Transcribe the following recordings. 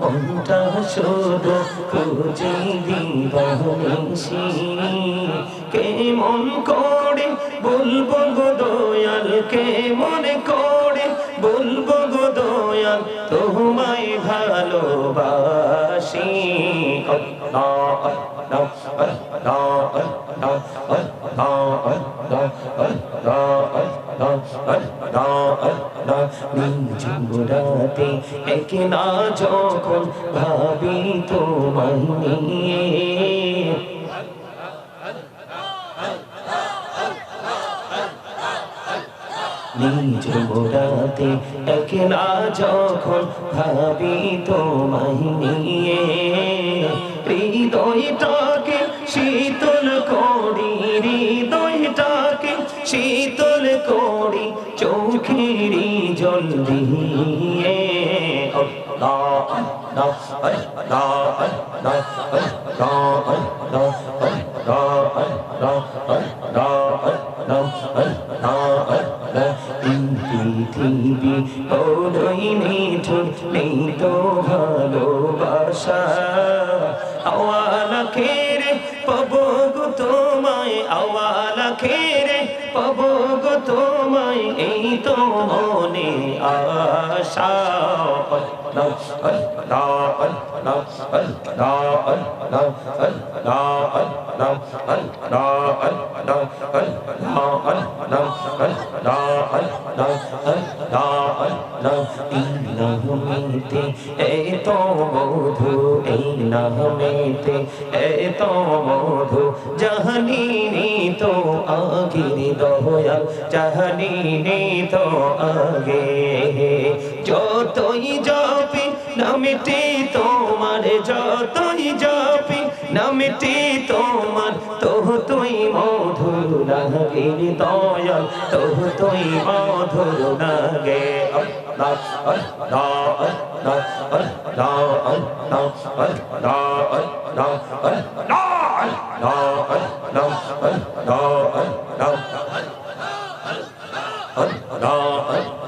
মনটা শুধু খুঁজে দিবানিসি কেমন করে বলব গো দয়াল কেমন করে বলব গো দয়াল তোমায় ভালোবাসি আল্লাহ আল্লাহ আল্লাহ আল্লাহ আল্লাহ আল্লাহ নিঝুরাতে একলা যখন ভাবি তোমায় নিয়ে নিজ মোরাতে একলা যখন ভাবি তোমায় নিয়ে হৃদয়টাকে শীতল করি, হৃদয়টাকে শীতল করি চোখেরই জন দিয়ে নেই তো ভালোবাসা আওয়ালা কে রে তো মনে আশা মেতে এই তো মধু এই নহ মেতে এই তো মধু জাহানি তো আগে যতই যা নামেতে তোমার যতই যাবি নামেতে তোমার তো তুই মধুর লাগে দয়াল তো তুই মধুর লাগে আল্লাহ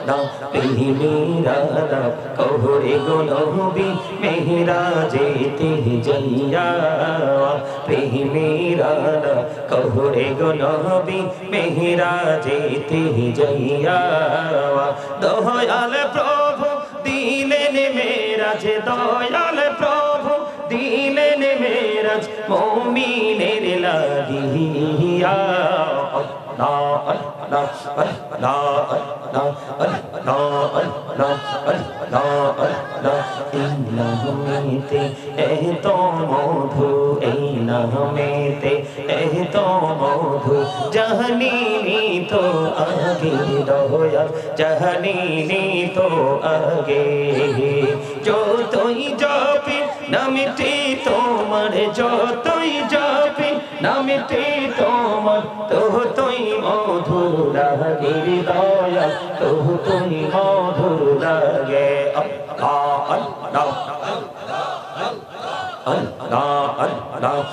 দাও তেহি মীরা দাও কহরে গোলবি মেহরা যেতে যাইয়া তেহি মীরা দাও কহরে গোলবি মেহরা যেতে যাইয়া দয়াল প্রভু দিলেন মেরাজ দয়াল প্রভু দিলেন মেরাজ মমিনের লাগিয়া। Allah, Allah, Allah, Allah, Allah, নামেতে এত মধু, জাহানি তো আগে দয়া জাহানি তো আগে। যতই যাবে নামেতে তোমার, যতই যাবে নামেতে তোমার তো তুই মধুর লাগে দয়া তো তুই মধুর আল্লাহ আল্লাহ আল্লাহ আল্লাহ আল্লাহ আল্লাহ আল্লাহ আল্লাহ আল্লাহ আল্লাহ দিন কা হইলাম আল্লাহ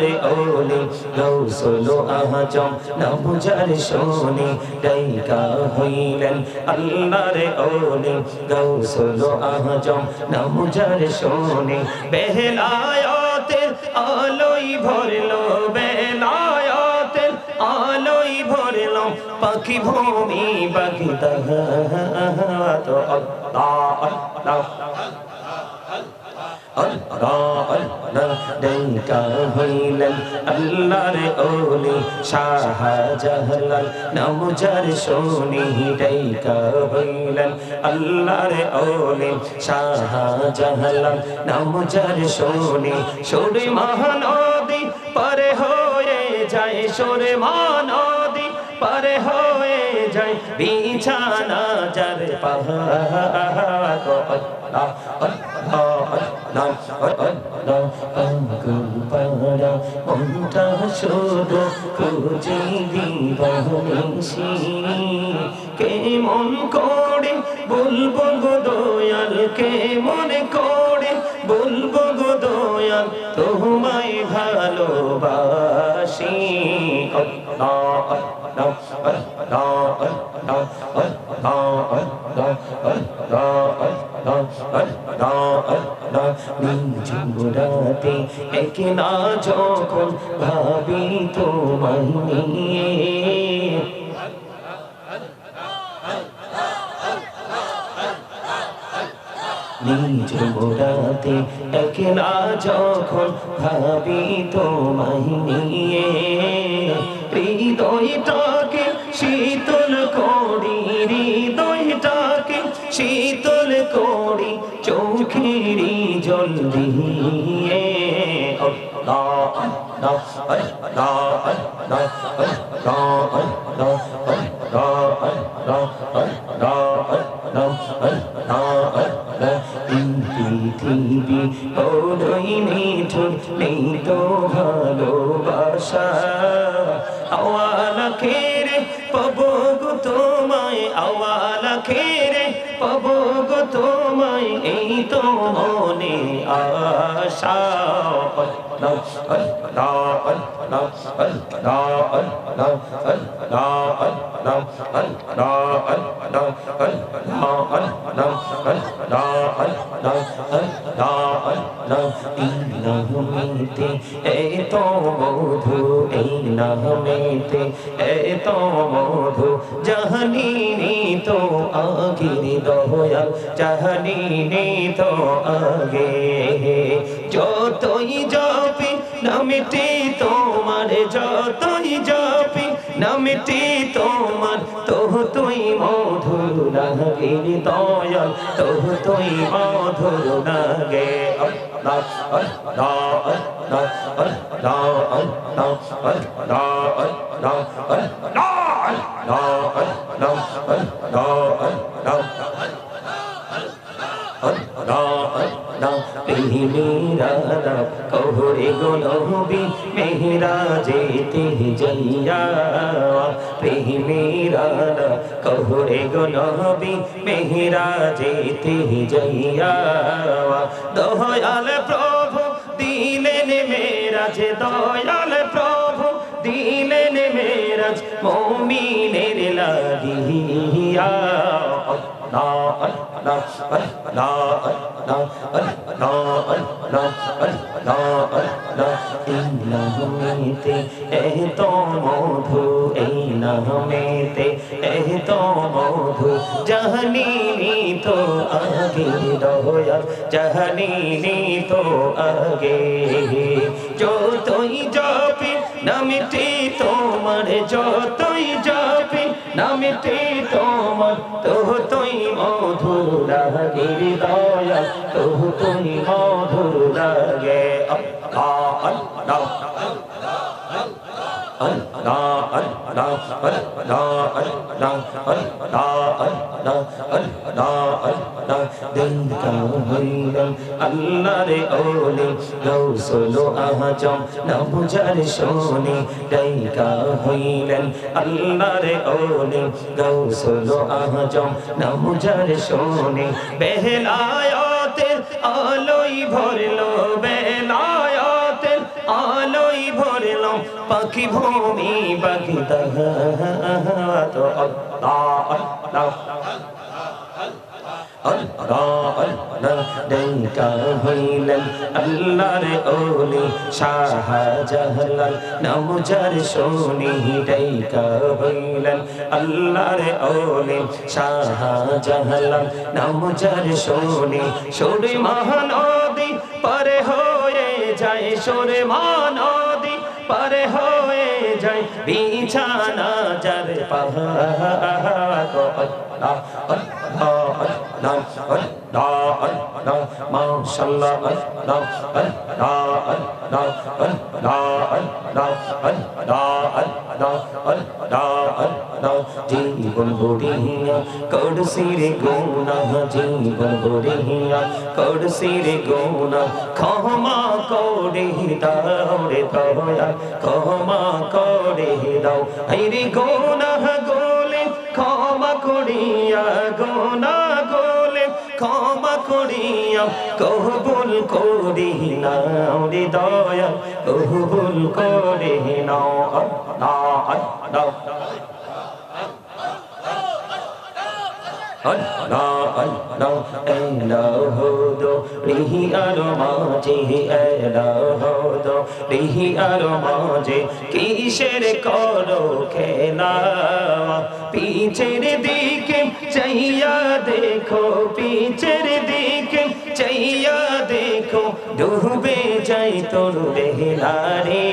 রে ওলি গৌসল আহজম নবজার শোনে ডাইকা হইলেন আল্লাহ রে ওলি গৌসল আহজম নবজার শোনে বেহলায়াতের আলোই ভরলো বেলায়াতের পাখি ভূমি বাকি তো আল্লাহ আল্লাহ। আল্লাহ আল্লাহ ডেঙ্কা হইলেন আল্লাহর ওলি শাহ জাহলাল নমজার সোনি ডেঙ্কা হইলেন আল্লাহর ওলি শাহ জাহলাল নমজার সুরে মহানদী পরে হয়ে যায় সুরে মহানদী পরে হয়ে যায়। বিছানা যার মনটা শুধু কেমন করে বলব গো দয়াল? কেমন করে বলব গো দয়াল? তোমায় ভালো ভালোবাসি। আল্লাহ আল্লাহ আল্লাহ আল্লাহ আল্লাহ আল্লাহ আল্লাহ আল্লাহ নিঝুরাতে একলা যখন ভাবি তোমায় নিয়ে। নিজ মোরাতে একলা যখন ভাবি তোমায় নিয়ে। হৃদয়টাকে শীতল দিয়ে ওই মিঠুর নেই তো ভালোবাসা আওয়ালা কে রে পাবো তো মনে আশা তো আগিরি দয়াল চাহনি তো আগে যতই নামটি তোমার যতই জপি নামটি তোমার তো তুই মধুর লাগে দয়াল তো তুই মধুর লাগে আল্লাহ না প্রেমেরা কবরে গোলবি মেহরা যেতে যাইয়া প্রেমেরা কবরে গোলবি মেহরা যেতে যাইয়া দয়াল প্রভু দিলেন মেরাজ দয়াল প্রভু দিলেন মেরাজ মমিনের লাগিয়া মেতে এত মধু এই নামেতে এত মধু জাহানিনি তো আগে দয়া জাহানিনি তো আগে যতই যাবে নামটি তোমার যতই যাবে নামটি তোমার তোহ তুই মধুর লাগে দয়া তো তুই মধুর লাগে আল্লাহ আল্লাহ। আল্লাহর ওলি গৌসল আজম নবুজার শোনে ডাইকা হইলেন আল্লাহর ওলি গৌসল আজম নবুজার শোনে বেহলায়াতের আলোই ভরলো বেলায়াতের পাখি ভূমি পাখি তো আল্লাহ আল্লাহ আল্লাহ আল্লাহ ডেঙ্কা হইলেন আল্লাহর ওলি শাহ জাহলাল নমজার সোনি ডেঙ্কা হইলেন আল্লাহর ওলি শাহ জাহলাল নমজার সোনি সুরে মহানদী পরে হয়ে যায় সুরে মহানদী পরে হয়ে যায়। বিছানা যার পাহাড়। আল্লাহ আল্লাহ আল্লাহ মাশাআল্লাহ আল্লাহ আল্লাহ আল্লাহ আল্লাহ আল্লাহ আল্লাহ আল্লাহ আল্লাহ আল্লাহ জীবন ভরিয়া করছি রে গুনা জীবন ভরিয়া করছি রে গুনা ক্ষমা করে দাও রে দয়া ক্ষমা করে দাও। রে গুনা গোলে ক্ষমা করিয়া গোনা করিয়া কবুল করি নাও রে দয়া কবুল করে নাও আল্লাহ। আল্লাহ। aro maje Allah do rihi aro maje কিসের করো খেলা পিছের দিকে চাইয়া দেখো পিছের দিকে চাইয়া দেখো, ডুবে যাই তোর বেহলা রে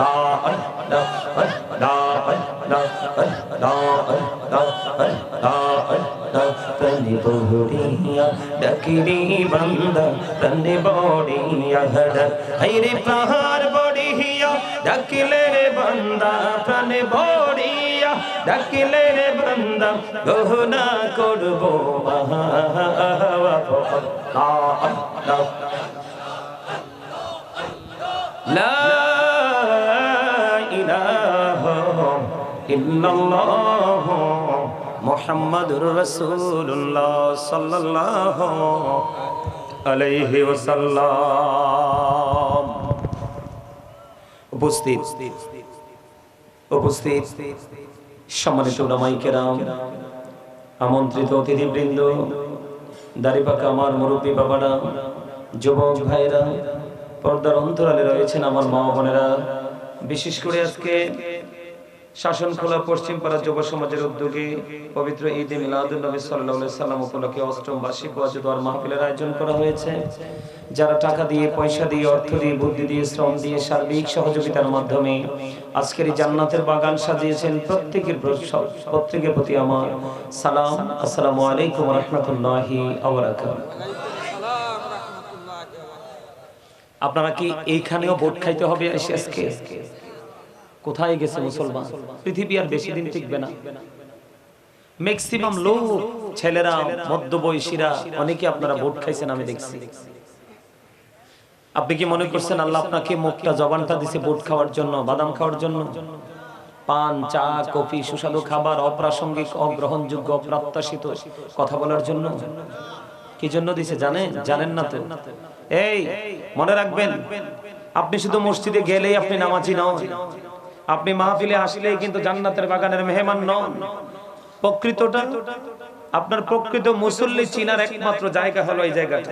Allah Allah Allah Allah Allah Allah Allah প্রাণে বহরিয়া ডাকিরি বড়িয়া বড়িয়া ডাকিলে বড়িয়া ডাকিলে রে বন্দা গহনা করব লা ইলাহা ইল্লাল্লাহ মোহাম্মদুর রসুল্লাহ সাল্লাহ আলাইহি ওসাল্লাম উপস্থিত উপস্থিত সম্মানিত রামাইকেরাম আমন্ত্রিত অতিথিবৃন্দ দাড়িপাকা আমার মুরব্বী বাবারা, যুবক ভাইরা পর্দার অন্তরালে রয়েছেন আমার মা বোনেরা। বিশেষ করে আজকে শাসন খোলা পশ্চিম পাড়া যুব সমাজের উদ্যোগে পবিত্র ঈদে মিলাদুল নবী সাল্লাহ সাল্লাম উপলক্ষে অষ্টম বার্ষিক ওয়াজ দোয়ার মাহফিলের আয়োজন করা হয়েছে। যারা টাকা দিয়ে, পয়সা দিয়ে, অর্থ দিয়ে, বুদ্ধি দিয়ে, শ্রম দিয়ে সার্বিক সহযোগিতার মাধ্যমে আজকের এই জান্নাতের বাগান সাজিয়েছেন প্রত্যেকের প্র- প্রত্যেকের প্রতি আমার সালাম। আসসালামু আলাইকুম রহমতুল্লাহি আপনারা কি এইখানেও ভোট খাইতে হবে আজকে? কোথায় গেছে মুসলমান? পৃথিবী আর বেশি দিন টিকবে না। ম্যাক্সিমাম লোক, ছেলেরা, মধ্যবয়সীরা, অনেকে আপনারা ভোট খাইছেন, আমি দেখছি। আপনি কি মনে করছেন আল্লাহ আপনাকে মুখটা, জবানটা দিছে ভোট খাওয়ার জন্য, বাদাম খাওয়ার জন্য? পান, চা, কফি, সুস্বাদু খাবার, অপ্রাসঙ্গিক, অগ্রহণযোগ্য, অপ্রত্যাশিত কথা বলার জন্য? কি জন্য দিছে, জানেন? জানেন না তো। এই, মনে রাখবেন, আপনি শুধু মসজিদে গেলেই আপনি নামাজি নন। আপনি মাহফিলে আসলেই কিন্তু জান্নাতের বাগানের মেহমান নন। প্রকৃতটা আপনার প্রকৃত মুসল্লি চিনার একমাত্র জায়গা হলো এই জায়গাটা।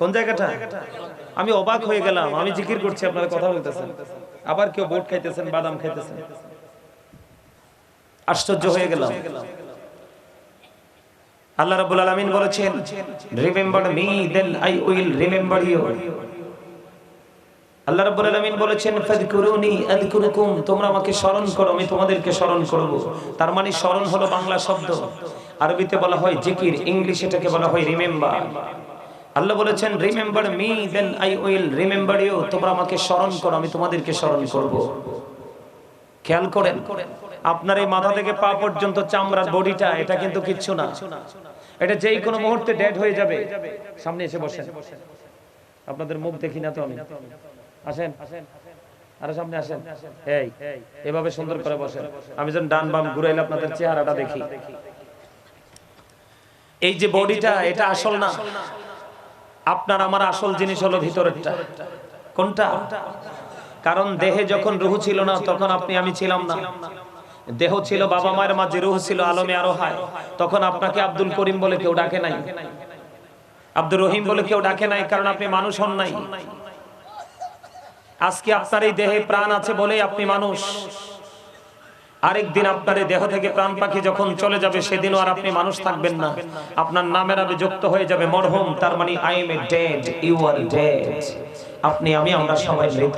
কোন জায়গাটা? আমি অবাক হয়ে গেলাম, আমি জিকির করছি, আপনারা কথা বলতেছেন। আবার কেউ বোট খাইতেছেন, বাদাম খাইতেছেন। আশ্চর্য হয়ে গেলাম। আল্লাহ রাব্বুল আলামিন বলেছেন remember me then I will remember you আল্লাহ রাব্বুল আলামিন বলেছেন, ফাযকুরুনি আযকুরুকুম তোমরা আমাকে স্মরণ করো, আমি তোমাদেরকে স্মরণ করব। তার মানে স্মরণ হলো বাংলা শব্দ। আরবিতে বলা হয় জিকির, ইংলিশে এটাকে বলা হয় রিমেম্বার। আল্লাহ বলেছেন, remember me then I will remember you তোমরা আমাকে স্মরণ করো, আমি তোমাদেরকে স্মরণ করব। খেয়াল করেন, আপনার এই মাথা থেকে পা পর্যন্ত চামড়ার বডিটা, এটা কিন্তু কিচ্ছু না। এটা যেই কোনো মুহূর্তে ডেড হয়ে যাবে। সামনে এসে বসেন। আপনাদের মুখ দেখি না তো আমি? আসেন। আরে সামনে আসেন। এই এভাবে সুন্দর করে বসেন। আমি যখন ডান বাম ঘুরাইলে আপনাদের চেহারাটা দেখি। এই যে বডিটা এটা আসল না। আপনার আমার আসল জিনিস হলো ভিতরেরটা। কোনটা? কারণ দেহে যখন রুহু ছিল না তখন আপনি আমি ছিলাম না। দেহ ছিল বাবা মায়ের মাঝে রুহ ছিল আলমে আরও হায়। তখন আপনাকে আব্দুল করিম বলে কেউ ডাকে নাই। আব্দুর রহিম বলে কেউ ডাকে নাই কারণ আপনি মানুষ হন নাই। আজকে আপনার এই দেহে প্রাণ আছে বলেই আপনি মানুষ। আরেকদিন আপনার দেহ থেকে প্রাণ পাখি যখন চলে যাবে, সেদিনও আর আপনি মানুষ থাকবেন না। আপনার নামের আবে যুক্ত হয়ে যাবে, মরহুম, তার মানে I am a dead you are dead আপনি, আমি, আমরা সবাই মৃত।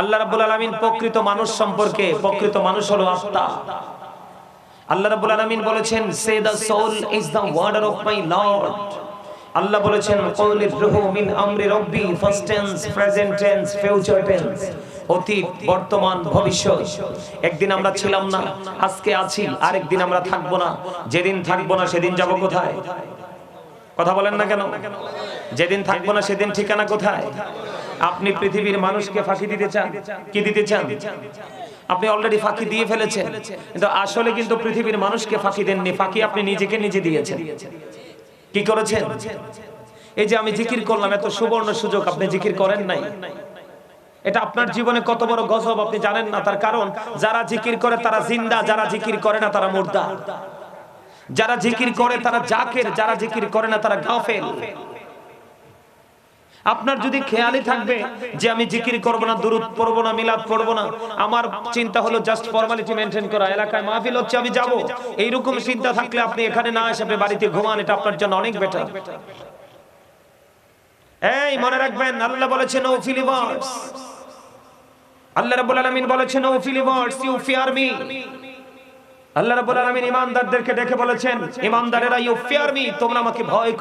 আল্লাহ রাব্বুল আলামিন প্রকৃত মানুষ সম্পর্কে, প্রকৃত মানুষ হলো আত্মা। আল্লাহ রাব্বুল আলামিন বলেছেন say the soul is the order of my Lord আল্লাহ বলেছেন কওলির রুহু মিন আমরি রব্বি first tense present tense future tense অতীত, বর্তমান, ভবিষ্যৎ। একদিন আমরা ছিলাম না, আজকে আছি, আরেকদিন আমরা থাকব না। যেদিন থাকব না, সেদিন যাব কোথায়? কথা বলেন না কেন? যেদিন থাকব না, সেদিন ঠিকানা কোথায়? আপনি পৃথিবীর মানুষকে ফাঁকি দিতে চান? কি দিতে চান? আপনি অলরেডি ফাঁকি দিয়ে ফেলেছেন। কিন্তু আসলে কিন্তু পৃথিবীর মানুষকে ফাঁকি দেননি। ফাঁকি আপনি নিজেকে নিজে দিয়েছেন। কি করেছেন? এই যে আমি জিকির করলাম, এত সুবর্ণ সুযোগ আপনি জিকির করেন নাই। এটা আপনার জীবনে কত বড় গজব, আপনি জানেন না, তার কারণ যারা জিকির করে তারা জিন্দা, যারা জিকির করে না তারা মুর্দা। যারা জিকির করে তারা জাকের, যারা জিকির করে না তারা গাফেল। আপনার যদি খেয়ালই থাকবে যে আমি জিকির করব না দুরুদ পড়ব না মিলাদ পড়ব না আমার চিন্তা হলো জাস্ট ফর্মালিটি মেনটেন করা এলাকায় মাহফিল হচ্ছে আমি যাব। এইরকম চিন্তা থাকলে আপনি এখানে না এসে বাড়িতে ঘুমান এটা আপনার জন্য অনেক বেটার এই মনে রাখবেন আল্লাহ বলেছেন ও ফিলিভার্স আল্লাহ রাব্বুল আলামিন বলেছেন O believers you fear me. আল্লাহ রাব্বুল আলামিন ইমানদারদেরকে ডেকে বলেছেন ইমানদারেরা ইউ ফিয়ার মি তোমরা আমাকে ভয় করো